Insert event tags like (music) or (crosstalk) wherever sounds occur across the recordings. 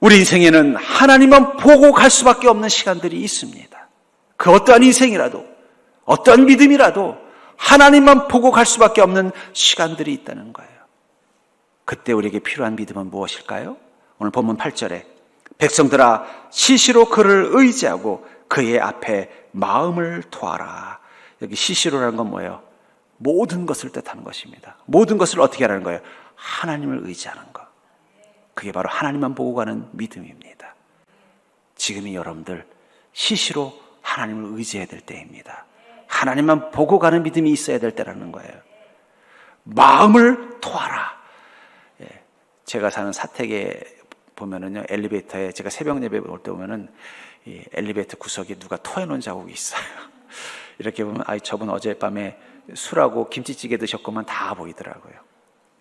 우리 인생에는 하나님만 보고 갈 수밖에 없는 시간들이 있습니다. 그 어떠한 인생이라도, 어떠한 믿음이라도 하나님만 보고 갈 수밖에 없는 시간들이 있다는 거예요. 그때 우리에게 필요한 믿음은 무엇일까요? 오늘 본문 8절에 백성들아 시시로 그를 의지하고 그의 앞에 마음을 토하라. 여기 시시로라는 건 뭐예요? 모든 것을 뜻하는 것입니다. 모든 것을 어떻게 하라는 거예요? 하나님을 의지하는 것. 그게 바로 하나님만 보고 가는 믿음입니다. 지금이 여러분들 시시로 하나님을 의지해야 될 때입니다. 하나님만 보고 가는 믿음이 있어야 될 때라는 거예요. 마음을 토하라. 예, 제가 사는 사택에 보면은요 엘리베이터에 제가 새벽 예배 올 때 보면은 이 엘리베이터 구석에 누가 토해 놓은 자국이 있어요. (laughs) 이렇게 보면 아이 저분 어젯밤에 술하고 김치찌개 드셨구만 다 보이더라고요.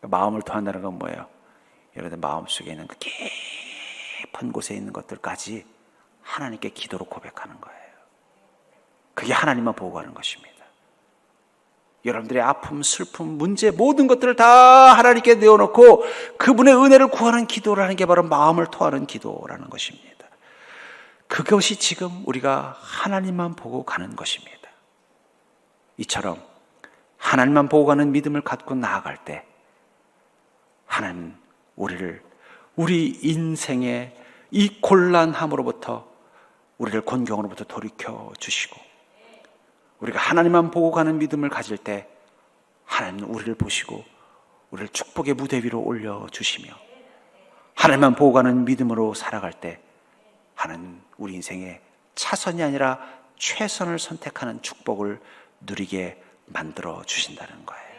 마음을 토한다는 건 뭐예요? 여러분들 마음 속에 있는 그 깊은 곳에 있는 것들까지 하나님께 기도로 고백하는 거예요. 그게 하나님만 보고 가는 것입니다. 여러분들의 아픔, 슬픔, 문제 모든 것들을 다 하나님께 내어놓고 그분의 은혜를 구하는 기도를 하는 게 바로 마음을 토하는 기도라는 것입니다. 그것이 지금 우리가 하나님만 보고 가는 것입니다. 이처럼 하나님만 보고 가는 믿음을 갖고 나아갈 때 하나님 우리를 우리 인생의 이 곤란함으로부터 우리를 곤경으로부터 돌이켜 주시고 우리가 하나님만 보고 가는 믿음을 가질 때 하나님은 우리를 보시고 우리를 축복의 무대 위로 올려 주시며 하나님만 보고 가는 믿음으로 살아갈 때 하나님 우리 인생에 차선이 아니라 최선을 선택하는 축복을 누리게 만들어 주신다는 거예요.